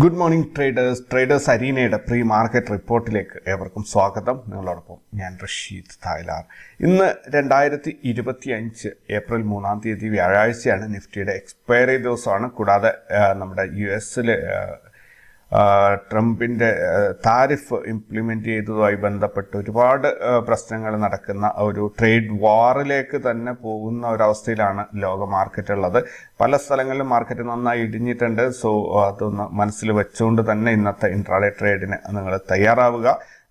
Good morning traders traders അരീനയുടെ pre market റിപ്പോർട്ടിലേക്ക് ഏവർക്കും സ്വാഗതം. നിങ്ങളോടൊപ്പം ഞാൻ റഷീദ് തായ്ലാർ. ഇന്ന് രണ്ടായിരത്തി ഇരുപത്തി അഞ്ച് ഏപ്രിൽ മൂന്നാം തീയതി വ്യാഴാഴ്ചയാണ് നിഫ്റ്റിയുടെ എക്സ്പയറി ദിവസമാണ്. കൂടാതെ നമ്മുടെ യു എസിൽ ട്രംപിന്റെ താരിഫ് ഇംപ്ലിമെന്റ് ചെയ്തതുമായി ബന്ധപ്പെട്ട് ഒരുപാട് പ്രശ്നങ്ങൾ നടക്കുന്ന ഒരു ട്രേഡ് വാറിലേക്ക് തന്നെ പോകുന്ന ഒരവസ്ഥയിലാണ് ലോക മാർക്കറ്റ് ഉള്ളത്. പല സ്ഥലങ്ങളിലും മാർക്കറ്റ് നന്നായി ഇടിഞ്ഞിട്ടുണ്ട്. സോ അതൊന്ന് മനസ്സിൽ വെച്ചുകൊണ്ട് തന്നെ ഇന്നത്തെ ഇൻട്രാഡേ ട്രേഡിന് നിങ്ങൾ തയ്യാറാവുക.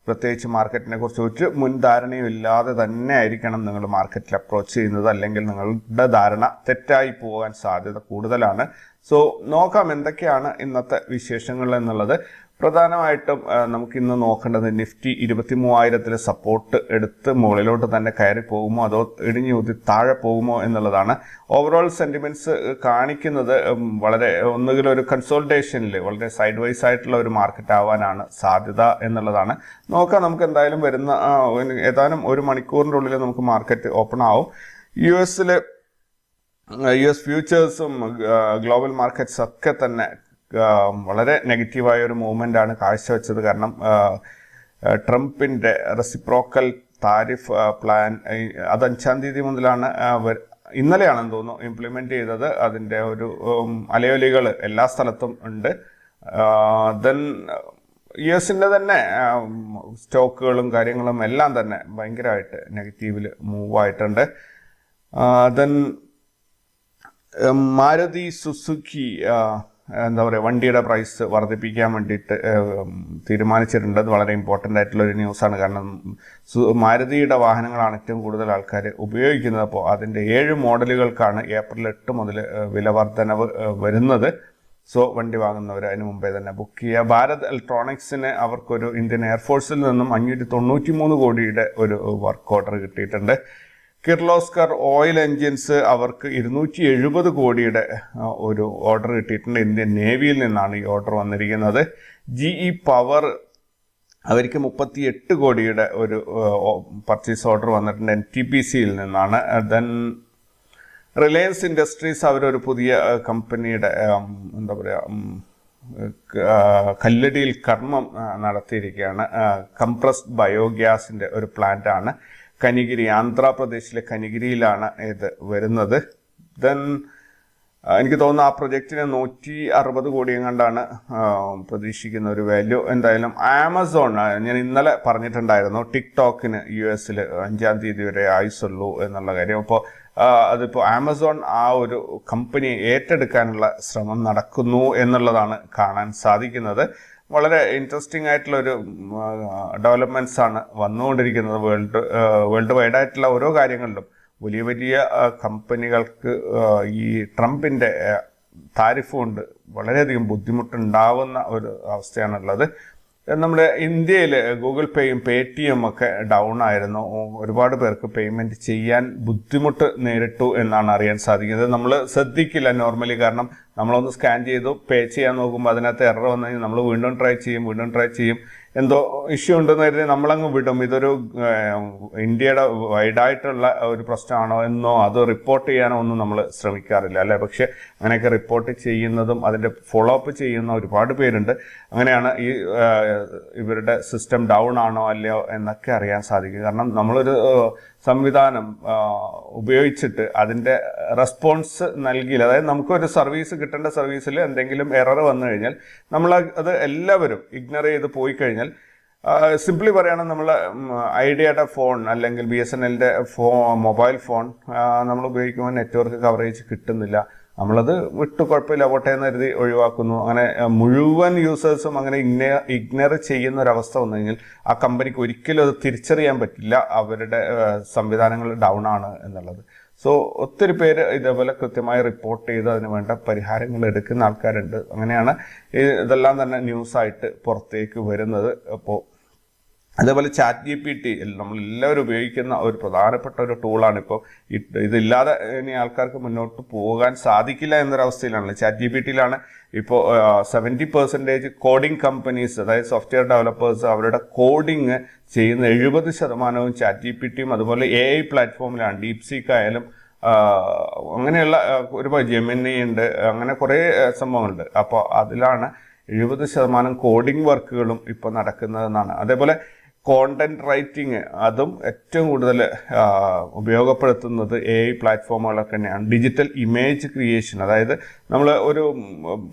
പ്രത്യേകിച്ച് മാർക്കറ്റിനെ കുറിച്ച് ഒരു മുൻധാരണയും ഇല്ലാതെ തന്നെ ആയിരിക്കണം നിങ്ങൾ മാർക്കറ്റിൽ അപ്രോച്ച് ചെയ്യുന്നത് അല്ലെങ്കിൽ നിങ്ങളുടെ ധാരണ തെറ്റായി പോകാൻ സാധ്യത കൂടുതലാണ്. സോ നോക്കാം എന്തൊക്കെയാണ് ഇന്നത്തെ വിശേഷങ്ങൾ എന്നുള്ളത്. പ്രധാനമായിട്ടും ആ, നമുക്ക് ഇന്ന് നോക്കേണ്ടത് നിഫ്റ്റി ഇരുപത്തി മൂവായിരത്തിൽ സപ്പോർട്ട് എടുത്ത് മുകളിലോട്ട് തന്നെ കയറി പോകുമോ അതോ ഇടിഞ്ഞു ഊതി താഴെ പോകുമോ എന്നുള്ളതാണ് ഓവറോൾ സെന്റിമെന്റ്സ് കാണിക്കുന്നത്. വളരെ ഒന്നുകിൽ ഒരു കൺസോൾട്ടേഷനിൽ വളരെ സൈഡ് വൈസ് ആയിട്ടുള്ള ഒരു മാർക്കറ്റ് ആവാനാണ് സാധ്യത എന്നുള്ളതാണ്. നോക്കാം നമുക്ക് എന്തായാലും വരുന്ന ഏതാനും ഒരു മണിക്കൂറിന്റെ ഉള്ളിൽ നമുക്ക് മാർക്കറ്റ് ഓപ്പൺ ആവും. യു എസിലെ യു എസ് ഫ്യൂച്ചേഴ്സും ഗ്ലോബൽ മാർക്കറ്റ്സ് ഒക്കെ തന്നെ വളരെ നെഗറ്റീവായ ഒരു മൂവ്മെന്റ് ആണ് കാഴ്ചവെച്ചത്. കാരണം ട്രംപിന്റെ റെസിപ്രോക്കൽ താരിഫ് പ്ലാൻ അത് അഞ്ചാം തീയതി മുതലാണ് ഇന്നലെയാണെന്ന് തോന്നുന്നു ഇംപ്ലിമെന്റ് ചെയ്തത്. അതിന്റെ ഒരു അലയൊലികൾ എല്ലാ സ്ഥലത്തും ഉണ്ട്. ദെൻ യു എസിന്റെ തന്നെ സ്റ്റോക്കുകളും കാര്യങ്ങളും എല്ലാം തന്നെ ഭയങ്കരമായിട്ട് നെഗറ്റീവിൽ മൂവ് ആയിട്ടുണ്ട് ദെൻ മാരുതി സുസുക്കി എന്താ പറയുക വണ്ടിയുടെ പ്രൈസ് വർദ്ധിപ്പിക്കാൻ വേണ്ടിയിട്ട് തീരുമാനിച്ചിട്ടുണ്ട്. അത് വളരെ ഇമ്പോർട്ടന്റ് ആയിട്ടുള്ള ഒരു ന്യൂസാണ് കാരണം മാരുതിയുടെ വാഹനങ്ങളാണ് ഏറ്റവും കൂടുതൽ ആൾക്കാർ ഉപയോഗിക്കുന്നത്. അപ്പോൾ അതിന്റെ ഏഴ് മോഡലുകൾക്കാണ് ഏപ്രിൽ എട്ട് മുതൽ വില വർധനവ് വരുന്നത്. സോ വണ്ടി വാങ്ങുന്നവർ അതിന് മുമ്പേ തന്നെ ബുക്ക് ചെയ്യുക. ഭാരത് ഇലക്ട്രോണിക്സിന് അവർക്കൊരു ഇന്ത്യൻ എയർഫോഴ്സിൽ നിന്നും അഞ്ഞൂറ്റി തൊണ്ണൂറ്റി മൂന്ന് കോടിയുടെ ഒരു വർക്ക് ഓർഡർ കിട്ടിയിട്ടുണ്ട്. കിർലോസ്കർ ഓയിൽ എൻജിൻസ് അവർക്ക് ഇരുന്നൂറ്റി എഴുപത് കോടിയുടെ ഒരു ഓർഡർ കിട്ടിയിട്ടുണ്ട്. ഇന്ത്യൻ നേവിയിൽ നിന്നാണ് ഈ ഓർഡർ വന്നിരിക്കുന്നത്. ജി ഇ പവർ അവർക്ക് മുപ്പത്തി എട്ട് കോടിയുടെ ഒരു പർച്ചേസ് ഓർഡർ വന്നിട്ടുണ്ട് എൻ ടി പി സിയിൽ നിന്നാണ്. ദെൻ റിലയൻസ് ഇൻഡസ്ട്രീസ് അവരൊരു പുതിയ കമ്പനിയുടെ എന്താ പറയുക കല്ലടിയിൽ കർമ്മം നടത്തിയിരിക്കുകയാണ്. കംപ്രസ്ഡ് ബയോഗ്യാസിന്റെ ഒരു പ്ലാന്റ് ആണ് കനിഗിരി ആന്ധ്രാപ്രദേശിലെ കനിഗിരിയിലാണ് ഇത് വരുന്നത്. ദെൻ എനിക്ക് തോന്നുന്നു ആ പ്രൊജക്റ്റിന് നൂറ്റി അറുപത് കോടി എങ്ങാണ്ടാണ് പ്രതീക്ഷിക്കുന്ന ഒരു വാല്യൂ എന്തായാലും ആമസോൺ ഞാൻ ഇന്നലെ പറഞ്ഞിട്ടുണ്ടായിരുന്നു ടിക്ടോക്കിന് യു എസിൽ അഞ്ചാം തീയതി വരെ ആയുസുള്ളൂ എന്നുള്ള കാര്യം. അപ്പോൾ അതിപ്പോൾ ആമസോൺ ആ ഒരു കമ്പനി ഏറ്റെടുക്കാനുള്ള ശ്രമം നടക്കുന്നു എന്നുള്ളതാണ് കാണാൻ സാധിക്കുന്നത്. വളരെ ഇൻട്രസ്റ്റിംഗ് ആയിട്ടുള്ള ഒരു ഡെവലപ്മെന്റ്സ് ആണ് വന്നുകൊണ്ടിരിക്കുന്നത് വേൾഡ് വേൾഡ് വൈഡ് ആയിട്ടുള്ള ഓരോ കാര്യങ്ങളിലും. വലിയ വലിയ കമ്പനികൾക്ക് ഈ ട്രംപിന്റെ താരിഫ് കൊണ്ട് വളരെയധികം ബുദ്ധിമുട്ടുണ്ടാവുന്ന ഒരു അവസ്ഥയാണുള്ളത്. നമ്മുടെ ഇന്ത്യയിൽ ഗൂഗിൾ പേയും പേ ടി എം ഒക്കെ ഡൗൺ ആയിരുന്നു ഒരുപാട് പേർക്ക് പേയ്മെന്റ് ചെയ്യാൻ ബുദ്ധിമുട്ട് നേരിട്ടു എന്നാണ് അറിയാൻ സാധിക്കുന്നത്. നമ്മൾ ശ്രദ്ധിക്കില്ല നോർമലി കാരണം നമ്മളൊന്ന് സ്കാൻ ചെയ്തു പേ ചെയ്യാൻ നോക്കുമ്പോൾ അതിനകത്ത് എറർ വന്നു നമ്മൾ വീണ്ടും ട്രൈ ചെയ്യും വീണ്ടും ട്രൈ ചെയ്യും. എന്തോ ഇഷ്യൂ ഉണ്ടെന്ന് കരുതി നമ്മളങ്ങ് വിടും. ഇതൊരു ഇന്ത്യയുടെ വൈഡായിട്ടുള്ള ഒരു പ്രശ്നമാണോ എന്നോ അത് റിപ്പോർട്ട് ചെയ്യാനോ ഒന്നും നമ്മൾ ശ്രമിക്കാറില്ല. അല്ലെ? പക്ഷെ അങ്ങനെയൊക്കെ റിപ്പോർട്ട് ചെയ്യുന്നതും അതിന്റെ ഫോളോ അപ്പ് ചെയ്യുന്ന ഒരുപാട് പേരുണ്ട്. അങ്ങനെയാണ് ഈ ഇവരുടെ സിസ്റ്റം ഡൗൺ ആണോ അല്ലയോ എന്നൊക്കെ അറിയാൻ സാധിക്കും. കാരണം നമ്മളൊരു സംവിധാനം ഉപയോഗിച്ചിട്ട് അതിന്റെ റെസ്പോൺസ് നൽകിയില്ല. അതായത് നമുക്കൊരു സർവീസ് കിട്ടേണ്ട സർവീസിൽ എന്തെങ്കിലും എറർ വന്നു കഴിഞ്ഞാൽ നമ്മൾ അത് എല്ലാവരും ഇഗ്നർ ചെയ്ത് പോയി കഴിഞ്ഞാൽ സിംപ്ലി പറയുകയാണെങ്കിൽ നമ്മൾ ഐഡിയയുടെ ഫോൺ അല്ലെങ്കിൽ ബി എസ് എൻ എല്ലിന്റെ ഫോ മൊബൈൽ ഫോൺ നമ്മൾ ഉപയോഗിക്കുമ്പോൾ നെറ്റ്വർക്ക് കവറേജ് കിട്ടുന്നില്ല. നമ്മളത് വിട്ട് കുഴപ്പമില്ല പോട്ടെ എന്ന് കരുതി ഒഴിവാക്കുന്നു. അങ്ങനെ മുഴുവൻ യൂസേഴ്സും അങ്ങനെ ഇഗ്ന ഇഗ്നർ ചെയ്യുന്ന ഒരവസ്ഥ വന്നു കഴിഞ്ഞാൽ ആ കമ്പനിക്ക് ഒരിക്കലും അത് തിരിച്ചറിയാൻ പറ്റില്ല. അവരുടെ സംവിധാനങ്ങൾ ഡൗൺ ആണ് എന്നുള്ളത്. സോ ഒത്തിരി പേര് ഇതേപോലെ കൃത്യമായി റിപ്പോർട്ട് ചെയ്ത് അതിന് വേണ്ട പരിഹാരങ്ങൾ എടുക്കുന്ന ആൾക്കാരുണ്ട്. അങ്ങനെയാണ് ഇതെല്ലാം തന്നെ ന്യൂസായിട്ട് പുറത്തേക്ക് വരുന്നത്. അപ്പോൾ അതേപോലെ ചാറ്റ് ജി പി ടി നമ്മൾ എല്ലാവരും ഉപയോഗിക്കുന്ന ഒരു പ്രധാനപ്പെട്ട ഒരു ടൂളാണ് ഇപ്പോൾ ഇതില്ലാതെ ഇനി ആൾക്കാർക്ക് മുന്നോട്ട് പോകാൻ സാധിക്കില്ല എന്നൊരവസ്ഥയിലാണല്ലോ. ചാറ്റ് ജി പി ടിയിലാണ് ഇപ്പോൾ സെവന്റി പെർസെന്റേജ് കോഡിംഗ് കമ്പനീസ് അതായത് സോഫ്റ്റ്വെയർ ഡെവലപ്പേഴ്സ് അവരുടെ കോഡിങ് ചെയ്യുന്ന എഴുപത് ശതമാനവും ചാറ്റ് ജി പി ടിയും അതുപോലെ എ ഐ പ്ലാറ്റ്ഫോമിലാണ് ഡീപ് സീക്ക് ആയാലും അങ്ങനെയുള്ള ഒരു ഒരുപാട് ജെമിനി ഉണ്ട് അങ്ങനെ കുറേ സംഭവങ്ങളുണ്ട്. അപ്പോൾ അതിലാണ് എഴുപത് ശതമാനം കോഡിംഗ് വർക്കുകളും ഇപ്പോൾ നടക്കുന്നതെന്നാണ്. അതേപോലെ കോണ്ടന്റ് റൈറ്റിംഗ് അതും ഏറ്റവും കൂടുതൽ ഉപയോഗപ്പെടുത്തുന്നത് എ ഐ പ്ലാറ്റ്ഫോമുകളൊക്കെ തന്നെയാണ്. ഡിജിറ്റൽ ഇമേജ് ക്രിയേഷൻ അതായത് നമ്മൾ ഒരു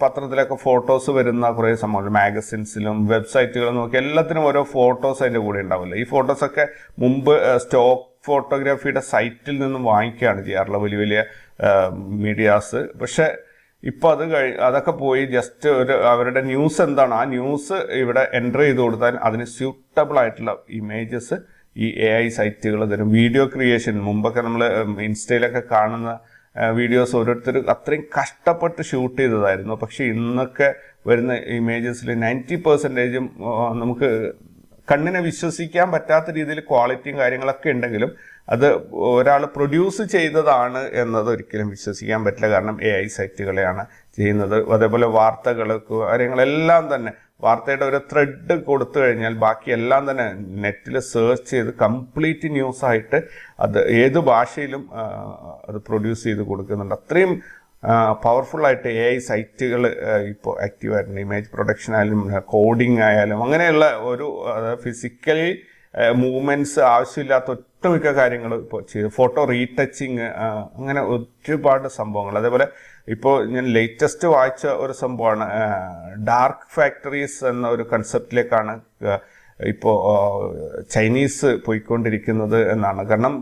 പത്രത്തിലൊക്കെ ഫോട്ടോസ് വരുന്ന കുറേ സംഭവങ്ങൾ. മാഗസിൻസിലും വെബ്സൈറ്റുകളും നോക്കി എല്ലാത്തിനും ഓരോ ഫോട്ടോസ് അതിന്റെ കൂടെ ഉണ്ടാവില്ല? ഈ ഫോട്ടോസൊക്കെ മുമ്പ് സ്റ്റോക്ക് ഫോട്ടോഗ്രാഫിയുടെ സൈറ്റിൽ നിന്നും വാങ്ങിക്കുകയാണ് ചെയ്യാറുള്ളത്. വലിയ വലിയ മീഡിയാസ് പക്ഷേ ഇപ്പോൾ അത് കഴി അതൊക്കെ പോയി ജസ്റ്റ് ഒരു അവരുടെ ന്യൂസ് എന്താണ്? ആ ന്യൂസ് ഇവിടെ എന്റർ ചെയ്ത് കൊടുത്താൽ അതിന് സ്യൂട്ടബിൾ ആയിട്ടുള്ള ഇമേജസ് ഈ എ ഐ സൈറ്റുകൾ തരും. വീഡിയോ ക്രിയേഷൻ മുമ്പൊക്കെ നമ്മൾ ഇൻസ്റ്റയിലൊക്കെ കാണുന്ന വീഡിയോസ് ഓരോരുത്തർ അത്രയും കഷ്ടപ്പെട്ട് ഷൂട്ട് ചെയ്തതായിരുന്നു. പക്ഷെ ഇന്നൊക്കെ വരുന്ന ഇമേജസിൽ നയന്റി പെർസെന്റേജും നമുക്ക് കണ്ണിനെ വിശ്വസിക്കാൻ പറ്റാത്ത രീതിയിൽ ക്വാളിറ്റിയും കാര്യങ്ങളൊക്കെ ഉണ്ടെങ്കിലും അത് ഒരാൾ പ്രൊഡ്യൂസ് ചെയ്തതാണ് എന്നത് ഒരിക്കലും വിശ്വസിക്കാൻ പറ്റില്ല. കാരണം എ ഐ സൈറ്റുകളെയാണ് ചെയ്യുന്നത്. അതേപോലെ വാർത്തകൾ കാര്യങ്ങളെല്ലാം തന്നെ. വാർത്തയുടെ ഒരു ത്രെഡ് കൊടുത്തു കഴിഞ്ഞാൽ ബാക്കി എല്ലാം തന്നെ നെറ്റിൽ സെർച്ച് ചെയ്ത് കംപ്ലീറ്റ് ന്യൂസ് ആയിട്ട് അത് ഏത് ഭാഷയിലും അത് പ്രൊഡ്യൂസ് ചെയ്ത് കൊടുക്കുന്നുണ്ട്. അത്രയും പവർഫുൾ ആയിട്ട് എ ഐ സൈറ്റുകൾ ഇപ്പോൾ ആക്റ്റീവ് ആയിട്ടുണ്ട്. ഇമേജ് പ്രൊഡക്ഷൻ ആയാലും കോഡിംഗ് ആയാലും അങ്ങനെയുള്ള ഒരു ഫിസിക്കലി മൂവ്മെന്റ്സ് ആവശ്യമില്ലാത്ത ഒട്ടുമിക്ക കാര്യങ്ങൾ ഇപ്പോൾ ചെയ്തു ഫോട്ടോ റീടച്ചിങ് അങ്ങനെ ഒരുപാട് സംഭവങ്ങൾ. അതേപോലെ ഇപ്പോൾ ഞാൻ ലേറ്റസ്റ്റ് വായിച്ച ഒരു സംഭവമാണ് ഡാർക്ക് ഫാക്ടറീസ് എന്ന ഒരു കൺസെപ്റ്റിലേക്കാണ് ഇപ്പോൾ ചൈനീസ് പോയിക്കൊണ്ടിരിക്കുന്നത് എന്നാണ്. കാരണം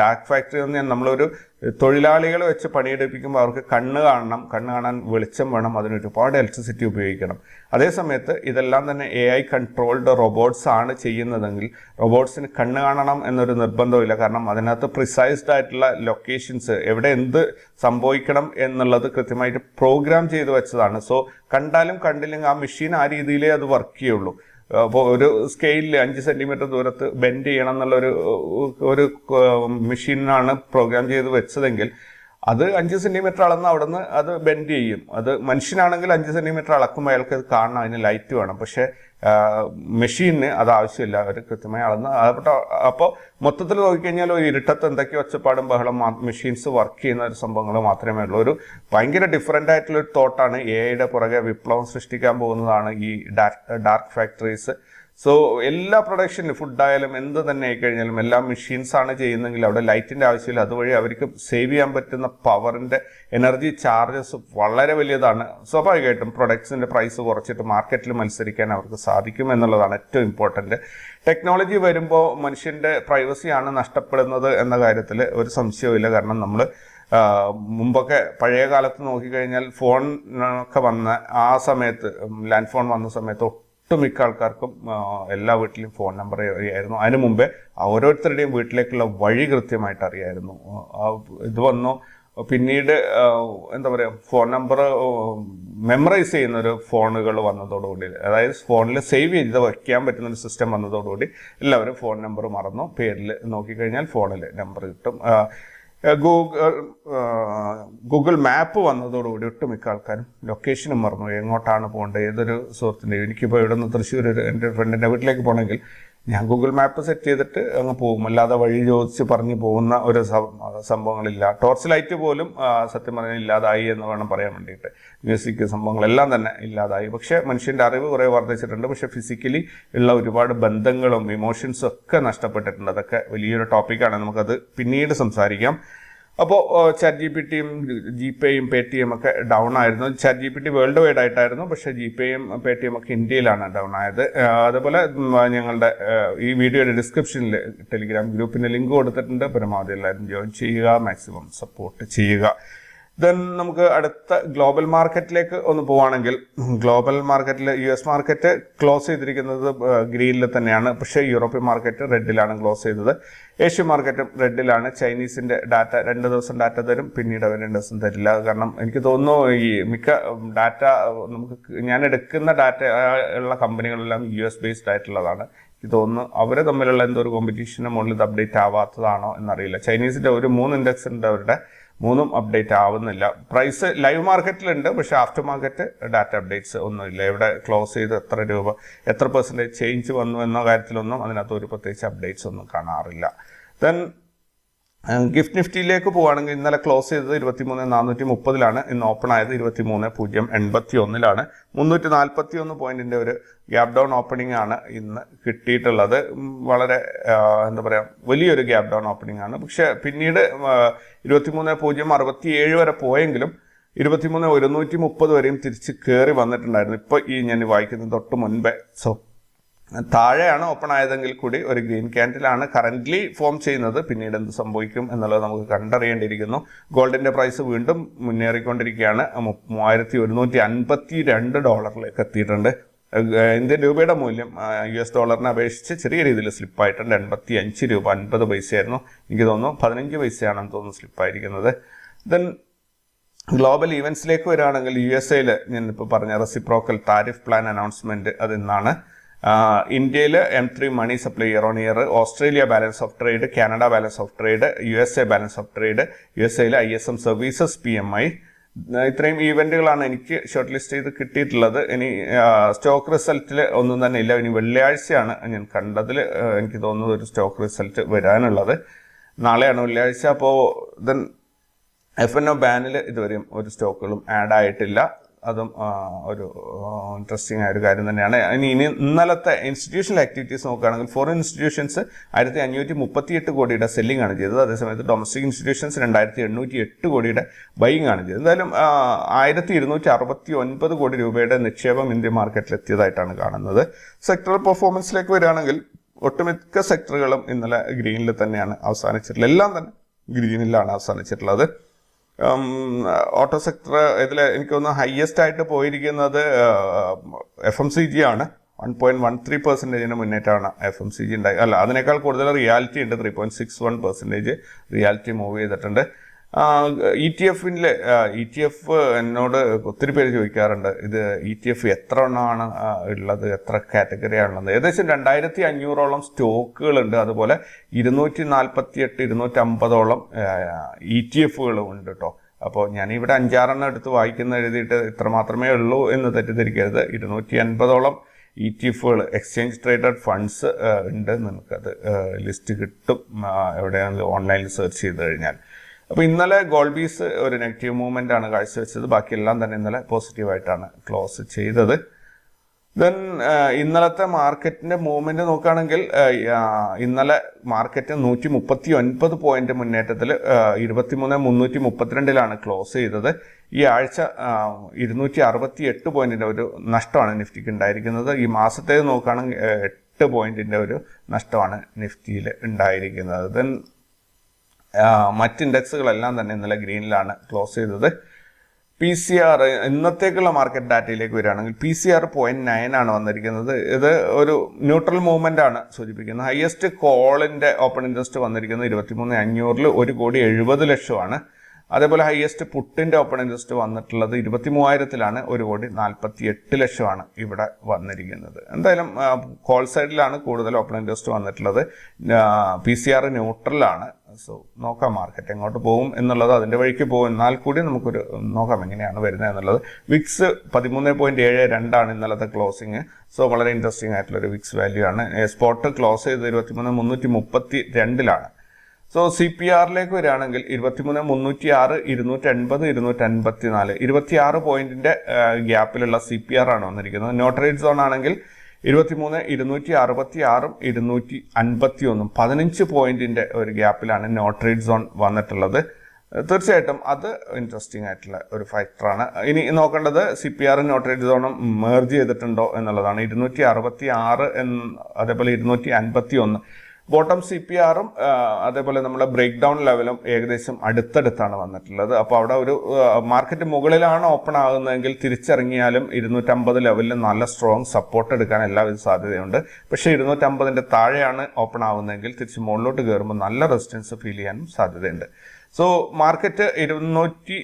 ഡാർക്ക് ഫാക്ടറി എന്ന് ഞാൻ നമ്മളൊരു തൊഴിലാളികളെ വെച്ച് പണിയെടുപ്പിക്കുമ്പോൾ അവർക്ക് കണ്ണ് കാണണം കണ്ണ് കാണാൻ വെളിച്ചം വേണം അതിന് ഒരുപാട് ഇലക്ട്രിസിറ്റി ഉപയോഗിക്കണം. അതേ സമയത്ത് ഇതെല്ലാം തന്നെ എ ഐ കൺട്രോൾഡ് റോബോട്ട്സ് ആണ് ചെയ്യുന്നതെങ്കിൽ റോബോട്ട്സിന് കണ്ണ് കാണണം എന്നൊരു നിർബന്ധമില്ല കാരണം അതിനകത്ത് പ്രിസൈസ്ഡ് ആയിട്ടുള്ള ലൊക്കേഷൻസ് എവിടെ എന്ത് സംഭവിക്കണം എന്നുള്ളത് കൃത്യമായിട്ട് പ്രോഗ്രാം ചെയ്ത് വെച്ചതാണ്. സോ കണ്ടാലും കണ്ടില്ലെങ്കിൽ ആ മെഷീൻ ആ രീതിയിലേ അത് വർക്ക് ചെയ്യുള്ളൂ. അപ്പോൾ ഒരു സ്കെയിലിൽ അഞ്ച് സെന്റിമീറ്റർ ദൂരത്ത് ബെൻഡ് ചെയ്യണം എന്നുള്ള ഒരു ഒരു മെഷീനാണ് പ്രോഗ്രാം ചെയ്ത് വെച്ചതെങ്കിൽ അത് അഞ്ച് സെന്റിമീറ്റർ അളന്ന് അവിടുന്ന് അത് ബെൻഡ് ചെയ്യും. അത് മനുഷ്യനാണെങ്കിൽ അഞ്ച് സെന്റിമീറ്റർ അളക്കുമ്പോൾ അയാൾക്ക് അത് കാണണം അതിന് ലൈറ്റ് വേണം. പക്ഷേ മെഷീനിന് അത് ആവശ്യമില്ല. അവർ കൃത്യമായി അളന്ന് അപ്പോൾ മൊത്തത്തിൽ നോക്കിക്കഴിഞ്ഞാൽ ഒരു ഇരുട്ടത്ത് എന്തൊക്കെയോ ഒച്ചപ്പാടും ബഹളം മെഷീൻസ് വർക്ക് ചെയ്യുന്ന ഒരു സംഭവങ്ങൾ മാത്രമേ ഉള്ളൂ. ഒരു ഭയങ്കര ഡിഫറെന്റ് ആയിട്ടുള്ള ഒരു തോട്ടാണ് എ ഐയുടെ പുറകെ വിപ്ലവം സൃഷ്ടിക്കാൻ പോകുന്നതാണ് ഈ ഡാർക്ക് ഫാക്ടറീസ് സോ എല്ലാ പ്രൊഡക്ഷനും ഫുഡായാലും എന്ത് തന്നെ ആയിക്കഴിഞ്ഞാലും എല്ലാ മെഷീൻസ് ആണ് ചെയ്യുന്നതെങ്കിൽ അവിടെ ലൈറ്റിന്റെ ആവശ്യമില്ല. അതുവഴി അവർക്ക് സേവ് ചെയ്യാൻ പറ്റുന്ന പവറിന്റെ എനർജി ചാർജസ് വളരെ വലിയതാണ്. സ്വാഭാവികമായിട്ടും പ്രൊഡക്ട്സിന്റെ പ്രൈസ് കുറച്ചിട്ട് മാർക്കറ്റിൽ മത്സരിക്കാൻ അവർക്ക് സാധിക്കും എന്നുള്ളതാണ് ഏറ്റവും ഇമ്പോർട്ടന്റ് ടെക്നോളജി വരുമ്പോൾ മനുഷ്യന്റെ പ്രൈവസിയാണ് നഷ്ടപ്പെടുന്നത് എന്ന കാര്യത്തിൽ ഒരു സംശയവുമില്ല. കാരണം നമ്മൾ മുമ്പൊക്കെ പഴയ കാലത്ത് നോക്കിക്കഴിഞ്ഞാൽ ഫോൺ ഒക്കെ വന്ന ആ സമയത്ത് ലാൻഡ് ഫോൺ വന്ന സമയത്ത് ഒട്ടുമിക്ക ആൾക്കാർക്കും എല്ലാ വീട്ടിലും ഫോൺ നമ്പർ അറിയായിരുന്നു. അതിനു മുമ്പേ ഓരോരുത്തരുടെയും വീട്ടിലേക്കുള്ള വഴി കൃത്യമായിട്ട് അറിയായിരുന്നു. ഇത് വന്നു. പിന്നീട് എന്താ പറയുക ഫോൺ നമ്പർ മെമ്മറൈസ് ചെയ്യുന്ന ഒരു ഫോണുകൾ വന്നതോടുകൂടി അതായത് ഫോണിൽ സേവ് ചെയ്ത് വയ്ക്കാൻ പറ്റുന്ന ഒരു സിസ്റ്റം വന്നതോടുകൂടി എല്ലാവരും ഫോൺ നമ്പർ മറന്നു. പേരിൽ നോക്കിക്കഴിഞ്ഞാൽ ഫോണിൽ നമ്പർ കിട്ടും. ഗൂഗിൾ ഗൂഗിൾ മാപ്പ് വന്നതോടുകൂടി ഒട്ടുമിക്ക ആൾക്കാരും ലൊക്കേഷനും മറന്നു. എങ്ങോട്ടാണ് പോകേണ്ടത് ഏതൊരു സുഹൃത്തിന്റെ എനിക്കിപ്പോൾ ഇവിടെ നിന്ന് തൃശ്ശൂർ എന്റെ ഫ്രണ്ടിന്റെ വീട്ടിലേക്ക് പോകണമെങ്കിൽ ഞാൻ ഗൂഗിൾ മാപ്പ് സെറ്റ് ചെയ്തിട്ട് അങ്ങ് പോകും. അല്ലാതെ വഴി ചോദിച്ച് പറഞ്ഞു പോകുന്ന ഒരു സംഭവങ്ങളില്ല. ടോർച്ച് ലൈറ്റ് പോലും സത്യം പറഞ്ഞാൽ ഇല്ലാതായി എന്ന് വേണം പറയാൻ വേണ്ടിയിട്ട്. മ്യൂസിക് സംഭവങ്ങളെല്ലാം തന്നെ ഇല്ലാതായി. പക്ഷേ മനുഷ്യന്റെ അറിവ് കുറേ വർദ്ധിച്ചിട്ടുണ്ട്. പക്ഷേ ഫിസിക്കലി ഉള്ള ഒരുപാട് ബന്ധങ്ങളും ഇമോഷൻസും ഒക്കെ നഷ്ടപ്പെട്ടിട്ടുണ്ട്. അതൊക്കെ വലിയൊരു ടോപ്പിക്കാണ് നമുക്കത് പിന്നീട് സംസാരിക്കാം. അപ്പോൾ ചാറ്റ് ജി പി ടിയും ജി പേയും പേ ടി എം ഒക്കെ ഡൗൺ ആയിരുന്നു. Chat G P T world wide ആയിട്ടായിരുന്നു പക്ഷേ ജി പേയും പേ ടി എം ഒക്കെ ഇന്ത്യയിലാണ് ഡൗൺ ആയത്. അതുപോലെ ഞങ്ങളുടെ ഈ വീഡിയോയുടെ ഡിസ്ക്രിപ്ഷനിൽ ടെലിഗ്രാം ഗ്രൂപ്പിന്റെ ലിങ്ക് കൊടുത്തിട്ടുണ്ട്. പരമാവധി എല്ലാവരും ജോയിൻ ചെയ്യുക മാക്സിമം സപ്പോർട്ട് ചെയ്യുക. ദെൻ നമുക്ക് അടുത്ത ഗ്ലോബൽ മാർക്കറ്റിലേക്ക് ഒന്ന് പോവുകയാണെങ്കിൽ ഗ്ലോബൽ മാർക്കറ്റിൽ യു എസ് മാർക്കറ്റ് ക്ലോസ് ചെയ്തിരിക്കുന്നത് ഗ്രീനിൽ തന്നെയാണ്. പക്ഷേ യൂറോപ്യൻ മാർക്കറ്റ് റെഡിലാണ് ക്ലോസ് ചെയ്തത്. ഏഷ്യൻ മാർക്കറ്റും റെഡിലാണ്. ചൈനീസിന്റെ ഡാറ്റ രണ്ട് ദിവസം ഡാറ്റ തരും. പിന്നീട് അവർ രണ്ട് ദിവസം തരില്ല. കാരണം എനിക്ക് തോന്നുന്നു ഈ മിക്ക ഡാറ്റ നമുക്ക് ഞാൻ എടുക്കുന്ന ഡാറ്റ ഉള്ള കമ്പനികളെല്ലാം യു എസ് ബേസ്ഡ് ആയിട്ടുള്ളതാണ്. എനിക്ക് തോന്നുന്നു അവരെ തമ്മിലുള്ള എന്തോ ഒരു കോമ്പറ്റീഷന്റെ മുകളിൽ ഇത് അപ്ഡേറ്റ് ആവാത്തതാണോ എന്നറിയില്ല. ചൈനീസിന്റെ ഒരു മൂന്ന് ഇൻഡെക്സ് ഉണ്ട് അവരുടെ. മൂന്നും അപ്ഡേറ്റ് ആവുന്നില്ല. പ്രൈസ് ലൈവ് മാർക്കറ്റിലുണ്ട് പക്ഷെ ആഫ്റ്റർ മാർക്കറ്റ് ഡാറ്റ അപ്ഡേറ്റ്സ് ഒന്നുമില്ല. എവിടെ ക്ലോസ് ചെയ്ത് എത്ര രൂപ എത്ര പെർസെന്റേജ് ചേഞ്ച് വന്നു എന്ന കാര്യത്തിലൊന്നും അതിനകത്ത് ഒരു പ്രത്യേകിച്ച് അപ്ഡേറ്റ്സ് ഒന്നും കാണാറില്ല. ദെൻ ഗിഫ്റ്റ് നിഫ്റ്റിയിലേക്ക് പോവുകയാണെങ്കിൽ ഇന്നലെ ക്ലോസ് ചെയ്തത് ഇരുപത്തിമൂന്ന് നാനൂറ്റി മുപ്പതിലാണ് ഇന്ന് ഓപ്പൺ ആയത് ഇരുപത്തിമൂന്ന് പൂജ്യം എൺപത്തി ഒന്നിലാണ് മുന്നൂറ്റി നാൽപ്പത്തി ഒന്ന് പോയിന്റിന്റെ ഒരു ഗ്യാപ് ഡൗൺ ഓപ്പണിംഗ് ആണ് ഇന്ന് കിട്ടിയിട്ടുള്ളത്. വളരെ എന്താ പറയുക വലിയൊരു ഗ്യാപ് ഡൗൺ ഓപ്പണിംഗ് ആണ്. പക്ഷെ പിന്നീട് ഇരുപത്തിമൂന്ന് പൂജ്യം അറുപത്തി ഏഴ് വരെ പോയെങ്കിലും ഇരുപത്തിമൂന്ന് ഒരുന്നൂറ്റി മുപ്പത് വരെയും തിരിച്ച് കയറി വന്നിട്ടുണ്ടായിരുന്നു. ഇപ്പോൾ ഈ ഞാൻ വായിക്കുന്ന തൊട്ട് മുൻപേ. സോ താഴെയാണ് ഓപ്പൺ ആയതെങ്കിൽ കൂടി ഒരു ഗ്രീൻ ക്യാൻഡിലാണ് കറന്റ്ലി ഫോം ചെയ്യുന്നത്. പിന്നീട് എന്ത് സംഭവിക്കും എന്നുള്ളത് നമുക്ക് കണ്ടറിയേണ്ടിയിരിക്കുന്നു. ഗോൾഡിന്റെ പ്രൈസ് വീണ്ടും മുന്നേറിക്കൊണ്ടിരിക്കുകയാണ്. മൂവായിരത്തി ഒരുന്നൂറ്റി അൻപത്തി രണ്ട് ഡോളറിലേക്ക് എത്തിയിട്ടുണ്ട്. ഇന്ത്യൻ രൂപയുടെ മൂല്യം യു എസ് ഡോളറിനെ അപേക്ഷിച്ച് ചെറിയ രീതിയിൽ സ്ലിപ്പായിട്ടുണ്ട്. എൺപത്തി അഞ്ച് രൂപ അൻപത് പൈസയായിരുന്നു. എനിക്ക് തോന്നുന്നു പതിനഞ്ച് പൈസയാണെന്ന് തോന്നുന്നു സ്ലിപ്പായിരിക്കുന്നത്. ദെൻ ഗ്ലോബൽ ഈവൻസിലേക്ക് വരികയാണെങ്കിൽ യു എസ് എയിൽ ഞാനിപ്പോൾ പറഞ്ഞ റെസിപ്രോക്കൽ താരിഫ് പ്ലാൻ അനൗൺസ്മെന്റ് അത് ഇന്നാണ്. ഇന്ത്യയിൽ M three money supply year on year Australia balance of trade Canada balance of trade U S A balance of trade U S എയിൽ I S M services P M I ഇത്രയും ഈവെന്റുകളാണ് എനിക്ക് short list ചെയ്ത് കിട്ടിയിട്ടുള്ളത്. ഇനി stock റിസൾട്ടിൽ ഒന്നും തന്നെ ഇല്ല. ഇനി വെള്ളിയാഴ്ചയാണ് ഞാൻ കണ്ടതിൽ എനിക്ക് തോന്നുന്നത് ഒരു സ്റ്റോക്ക് റിസൾട്ട് വരാനുള്ളത്. നാളെയാണ് വെള്ളിയാഴ്ച അപ്പോൾ ദെൻ എഫ് എൻ ഒ ബാനിൽ ഇതുവരെയും ഒരു സ്റ്റോക്കുകളും ആഡ് ആയിട്ടില്ല. അതും ഒരു ഇൻട്രസ്റ്റിംഗ് ആയ ഒരു കാര്യം തന്നെയാണ്. ഇനി ഇനി ഇന്നലത്തെ ഇൻസ്റ്റിറ്റ്യൂഷണൽ ആക്ടിവിറ്റീസ് നോക്കുകയാണെങ്കിൽ ഫോറിൻ ഇൻസ്റ്റിറ്റ്യൂഷൻസ് ആയിരത്തി അഞ്ഞൂറ്റി മുപ്പത്തി എട്ട് കോടിയുടെ സെല്ലിംഗ് ആണ് ചെയ്തത്. അതേസമയത്ത് ഡൊമസ്റ്റിക് ഇൻസ്റ്റിറ്റ്യൂഷൻസ് രണ്ടായിരത്തി എണ്ണൂറ്റി എട്ട് കോടിയുടെ ബൈങ് ആണ് ചെയ്തത്. എന്തായാലും ആയിരത്തി ഇരുന്നൂറ്റി അറുപത്തി ഒൻപത് കോടി രൂപയുടെ നിക്ഷേപം ഇന്ത്യൻ മാർക്കറ്റിൽ എത്തിയതായിട്ടാണ് കാണുന്നത്. സെക്ടറൽ പെർഫോമൻസിലേക്ക് വരികയാണെങ്കിൽ ഒട്ടുമിക്ക സെക്ടറുകളും ഇന്നലെ ഗ്രീനിൽ തന്നെയാണ് അവസാനിച്ചിട്ടുള്ളത്. എല്ലാം തന്നെ ഗ്രീനിലാണ് അവസാനിച്ചിട്ടുള്ളത്. ഓട്ടോ സെക്ടർ ഇതിൽ എനിക്ക് തോന്നുന്നു ഹയസ്റ്റ് ആയിട്ട് പോയിരിക്കുന്നത് എഫ് എം സി ജി ആണ്. വൺ പോയിന്റ് വൺ ത്രീ പെർസെന്റേജിന് മുന്നേറ്റമാണ് എഫ് എം സി ജി ഉണ്ടായി. അല്ല അതിനേക്കാൾ കൂടുതൽ റിയാലിറ്റി ഉണ്ട്. Three point six one percentage reality move ചെയ്തിട്ടുണ്ട്. ഇ ടി എഫിന്റെ ഇ ടി എഫ് എന്നോട് ഒത്തിരി പേര് ചോദിക്കാറുണ്ട് ഇത് ഇ ടി എഫ് എത്ര എണ്ണമാണ് ഉള്ളത് എത്ര കാറ്റഗറിയാണുള്ളത്? ഏകദേശം രണ്ടായിരത്തി അഞ്ഞൂറോളം സ്റ്റോക്കുകളുണ്ട് അതുപോലെ ഇരുന്നൂറ്റി നാൽപ്പത്തി എട്ട് ഇരുന്നൂറ്റി അമ്പതോളം ഇ ടി എഫുകളും ഉണ്ട് കേട്ടോ അപ്പോൾ ഞാൻ ഇവിടെ അഞ്ചാറെണ്ണം എടുത്ത് വായിക്കുന്ന എഴുതിയിട്ട് ഇത്ര മാത്രമേ ഉള്ളൂ എന്ന് തെറ്റിദ്ധരിക്കരുത്. ഇരുന്നൂറ്റി അൻപതോളം ഇ ടി എഫുകൾ എക്സ്ചേഞ്ച് ട്രേഡഡ് ഫണ്ട്സ് ഉണ്ട്. നിങ്ങൾക്കത് ലിസ്റ്റ് കിട്ടും എവിടെയാണെങ്കിലും ഓൺലൈനിൽ സെർച്ച് ചെയ്ത് കഴിഞ്ഞാൽ. അപ്പോൾ ഇന്നലെ ഗോൾഡ് ബീസ് ഒരു നെഗറ്റീവ് മൂവ്മെന്റ് ആണ് കാഴ്ചവെച്ചത്. ബാക്കിയെല്ലാം തന്നെ ഇന്നലെ പോസിറ്റീവായിട്ടാണ് ക്ലോസ് ചെയ്തത്. ദെൻ ഇന്നലത്തെ മാർക്കറ്റിന്റെ മൂവ്മെന്റ് നോക്കുകയാണെങ്കിൽ ഇന്നലെ മാർക്കറ്റ് നൂറ്റി മുപ്പത്തി ഒൻപത് പോയിന്റ് മുന്നേറ്റത്തിൽ ഇരുപത്തിമൂന്ന് മുന്നൂറ്റി മുപ്പത്തിരണ്ടിലാണ് ക്ലോസ് ചെയ്തത്. ഈ ആഴ്ച ഇരുന്നൂറ്റി അറുപത്തി എട്ട് പോയിന്റിന്റെ ഒരു നഷ്ടമാണ് നിഫ്റ്റിക്ക് ഉണ്ടായിരിക്കുന്നത്. ഈ മാസത്തേത് നോക്കുകയാണെങ്കിൽ എട്ട് പോയിന്റിന്റെ ഒരു നഷ്ടമാണ് നിഫ്റ്റിയിൽ ഉണ്ടായിരിക്കുന്നത്. ദെൻ മറ്റ് ഇൻഡെക്സുകളെല്ലാം തന്നെ ഇന്നലെ ഗ്രീനിലാണ് ക്ലോസ് ചെയ്തത്. പി സി ആർ ഇന്നത്തേക്കുള്ള മാർക്കറ്റ് ഡാറ്റയിലേക്ക് വരികയാണെങ്കിൽ P C R point nine ആണ് വന്നിരിക്കുന്നത്. ഇത് ഒരു ന്യൂട്രൽ മൂവ്മെന്റ് ആണ് സൂചിപ്പിക്കുന്നത്. ഹയസ്റ്റ് കോളിന്റെ ഓപ്പൺ ഇൻട്രസ്റ്റ് വന്നിരിക്കുന്നത് ഇരുപത്തിമൂന്ന് അഞ്ഞൂറിൽ ഒരു കോടി എഴുപത് ലക്ഷമാണ്. അതേപോലെ ഹയസ്റ്റ് പുട്ടിന്റെ ഓപ്പൺ ഇൻട്രസ്റ്റ് വന്നിട്ടുള്ളത് ഇരുപത്തി മൂവായിരത്തിലാണ് ഒരു കോടി നാൽപ്പത്തി എട്ട് ലക്ഷമാണ് ഇവിടെ വന്നിരിക്കുന്നത്. എന്തായാലും കോൾ സൈഡിലാണ് കൂടുതൽ ഓപ്പൺ ഇൻട്രസ്റ്റ് വന്നിട്ടുള്ളത്. പി സി ആർ ന്യൂട്രലാണ് സോ നോക്കാം മാർക്കറ്റ് എങ്ങോട്ട് പോകും എന്നുള്ളത് അതിന്റെ വഴിക്ക് പോകും. എന്നാൽ കൂടി നമുക്കൊരു നോക്കാം എങ്ങനെയാണ് വരുന്നത് എന്നുള്ളത്. വിക്സ് പതിമൂന്ന് പോയിന്റ് ഏഴ് രണ്ടാണ് ഇന്നലത്തെ ക്ലോസിങ് സോ വളരെ ഇൻട്രസ്റ്റിംഗ് ആയിട്ടുള്ള ഒരു വിക്സ് വാല്യൂ ആണ് സ്പോട്ട് ക്ലോസ് ചെയ്ത് ഇരുപത്തിമൂന്ന് മുന്നൂറ്റി മുപ്പത്തി രണ്ടിലാണ് സോ സി പി ആറിലേക്ക് വരികയാണെങ്കിൽ ഇരുപത്തിമൂന്ന് മുന്നൂറ്റി ആറ് ഇരുന്നൂറ്റി എൺപത് ഇരുന്നൂറ്റി അൻപത്തി നാല് ഇരുപത്തി ആറ് പോയിന്റിന്റെ ഗ്യാപ്പിലുള്ള സി പി ആർ ആണ് വന്നിരിക്കുന്നത്. നോട്ടറേറ്റ് സോൺ ആണെങ്കിൽ ഇരുപത്തിമൂന്ന് ഇരുന്നൂറ്റി അറുപത്തി ആറും ഇരുന്നൂറ്റി അൻപത്തി ഒന്നും പതിനഞ്ച് പോയിന്റിന്റെ ഒരു ഗ്യാപ്പിലാണ് നോട്ടറേറ്റ് സോൺ വന്നിട്ടുള്ളത്. തീർച്ചയായിട്ടും അത് ഇൻട്രസ്റ്റിംഗ് ആയിട്ടുള്ള ഒരു ഫാക്ടറാണ് ഇനി നോക്കേണ്ടത് സി പി ആറും നോട്ടറേറ്റ് സോണും മേർജ് ചെയ്തിട്ടുണ്ടോ എന്നുള്ളതാണ്. ഇരുന്നൂറ്റി അറുപത്തി ആറ് എന്ന് അതേപോലെ ഇരുന്നൂറ്റി അൻപത്തി ഒന്ന് ബോട്ടം സി പി ആറും അതേപോലെ നമ്മുടെ ബ്രേക്ക് ഡൗൺ ലെവലും ഏകദേശം അടുത്തടുത്താണ് വന്നിട്ടുള്ളത്. അപ്പോൾ അവിടെ ഒരു മാർക്കറ്റ് മുകളിലാണ് ഓപ്പൺ ആകുന്നതെങ്കിൽ തിരിച്ചിറങ്ങിയാലും ഇരുന്നൂറ്റമ്പത് ലെവലിൽ നല്ല സ്ട്രോങ് സപ്പോർട്ട് എടുക്കാൻ എല്ലാവിധ സാധ്യതയുണ്ട്. പക്ഷേ ഇരുന്നൂറ്റമ്പതിന്റെ താഴെയാണ് ഓപ്പൺ ആവുന്നതെങ്കിൽ തിരിച്ച് മുകളിലോട്ട് കയറുമ്പോൾ നല്ല റെസിസ്റ്റൻസ് ഫീൽ ചെയ്യാനും സാധ്യതയുണ്ട്. സോ മാർക്കറ്റ് ഇരുന്നൂറ്റി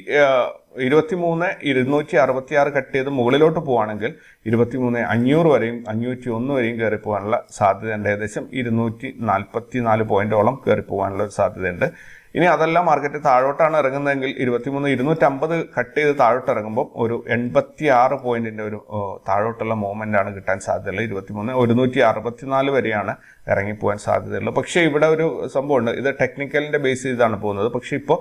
ഇരുപത്തി മൂന്ന് ഇരുന്നൂറ്റി അറുപത്തി ആറ് കട്ട് ചെയ്ത് മുകളിലോട്ട് പോവുകയാണെങ്കിൽ ഇരുപത്തി മൂന്ന് അഞ്ഞൂറ് വരെയും അഞ്ഞൂറ്റി ഒന്ന് വരെയും കയറി പോകാനുള്ള സാധ്യതയുണ്ട്. ഏകദേശം ഇരുന്നൂറ്റി നാൽപ്പത്തി നാല് പോയിന്റോളം കയറി പോകാനുള്ള ഒരു സാധ്യതയുണ്ട്. ഇനി അതല്ല മാർക്കറ്റ് താഴോട്ടാണ് ഇറങ്ങുന്നതെങ്കിൽ ഇരുപത്തിമൂന്ന് ഇരുന്നൂറ്റമ്പത് കട്ട് ചെയ്ത് താഴോട്ട് ഇറങ്ങുമ്പോൾ ഒരു എൺപത്തി ആറ് പോയിന്റിന്റെ ഒരു താഴോട്ടുള്ള മൂവ്മെന്റ് ആണ് കിട്ടാൻ സാധ്യതയുള്ളത്. ഇരുപത്തിമൂന്ന് ഒരുന്നൂറ്റി അറുപത്തിനാല് വരെയാണ് ഇറങ്ങിപ്പോകാൻ സാധ്യതയുള്ളത്. പക്ഷേ ഇവിടെ ഒരു സംഭവമുണ്ട്. ഇത് ടെക്നിക്കലിന്റെ ബേസ് ചെയ്താണ് പോകുന്നത്. പക്ഷേ ഇപ്പോൾ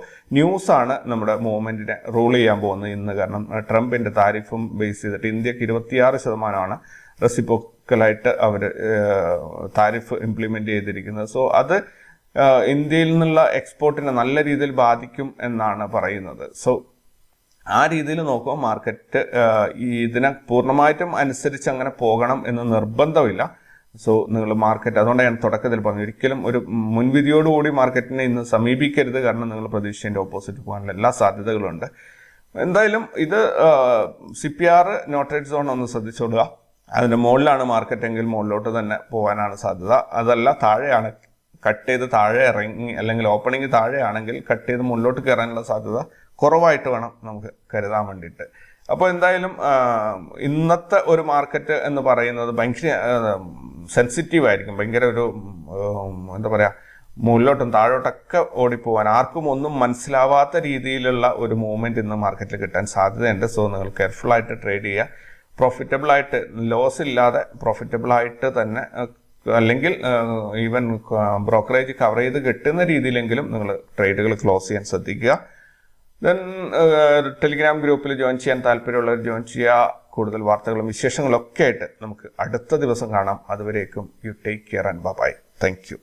ആണ് നമ്മുടെ മൂവ്മെന്റിനെ റൂൾ ചെയ്യാൻ പോകുന്നത് ഇന്ന്. കാരണം ട്രംപിന്റെ താരിഫും ബേസ് ചെയ്തിട്ട് ഇന്ത്യയ്ക്ക് ഇരുപത്തിയാറ് ശതമാനമാണ് റെസിപ്പോക്കലായിട്ട് അവർ താരിഫ് ഇംപ്ലിമെന്റ് ചെയ്തിരിക്കുന്നത്. സോ അത് ഇന്ത്യയിൽ നിന്നുള്ള എക്സ്പോർട്ടിനെ നല്ല രീതിയിൽ ബാധിക്കും എന്നാണ് പറയുന്നത്. സോ ആ രീതിയിൽ നോക്കുമ്പോൾ മാർക്കറ്റ് ഈ ഇതിനെ പൂർണമായിട്ടും അനുസരിച്ച് അങ്ങനെ പോകണം എന്ന് നിർബന്ധമില്ല. സോ നിങ്ങൾ മാർക്കറ്റ് അതുകൊണ്ട് ഞാൻ തുടക്കത്തിൽ പറഞ്ഞു ഒരിക്കലും ഒരു മുൻവിധിയോടുകൂടി മാർക്കറ്റിനെ ഇന്ന് സമീപിക്കരുത്. കാരണം നിങ്ങൾ പ്രതീക്ഷേന്റെ ഓപ്പോസിറ്റ് പോകാനുള്ള എല്ലാ സാധ്യതകളുണ്ട്. എന്തായാലും ഇത് C P R noted zone ഒന്ന് ശ്രദ്ധിച്ചോളുക അതിന്റെ മുകളിലാണ് മാർക്കറ്റ് എങ്കിൽ മുകളിലോട്ട് തന്നെ പോകാനാണ് സാധ്യത. അതല്ല താഴെയാണ് കട്ട് ചെയ്ത് താഴെ ഇറങ്ങി അല്ലെങ്കിൽ ഓപ്പണിംഗ് താഴെയാണെങ്കിൽ കട്ട് ചെയ്ത് മുന്നോട്ട് കയറാനുള്ള സാധ്യത കുറവായിട്ട് വേണം നമുക്ക് കരുതാൻ വേണ്ടിയിട്ട്. അപ്പോൾ എന്തായാലും ഇന്നത്തെ ഒരു മാർക്കറ്റ് എന്ന് പറയുന്നത് ഭയങ്കര സെൻസിറ്റീവ് ആയിരിക്കും. ഭയങ്കര ഒരു എന്താ പറയുക മുന്നോട്ടും താഴോട്ടൊക്കെ ഓടിപ്പോവാൻ ആർക്കും ഒന്നും മനസ്സിലാവാത്ത രീതിയിലുള്ള ഒരു മൂവ്മെന്റ് ഇന്ന് മാർക്കറ്റിൽ കിട്ടാൻ സാധ്യതയുണ്ട്. സോ നിങ്ങൾ കെയർഫുൾ ആയിട്ട് ട്രേഡ് ചെയ്യുക. പ്രോഫിറ്റബിൾ ആയിട്ട് ലോസ് ഇല്ലാതെ പ്രോഫിറ്റബിൾ ആയിട്ട് തന്നെ അല്ലെങ്കിൽ ഈവൻ ബ്രോക്കറേജ് കവർ ചെയ്ത് കിട്ടുന്ന രീതിയിലെങ്കിലും നിങ്ങൾ ട്രേഡുകൾ ക്ലോസ് ചെയ്യാൻ ശ്രദ്ധിക്കുക. ദെൻ ടെലിഗ്രാം ഗ്രൂപ്പിൽ ജോയിൻ ചെയ്യാൻ താല്പര്യമുള്ളവർ ജോയിൻ ചെയ്യുക. കൂടുതൽ വാർത്തകളും വിശേഷങ്ങളും ഒക്കെ ആയിട്ട് നമുക്ക് അടുത്ത ദിവസം കാണാം. അതുവരേക്കും you take care and bye. Thank you.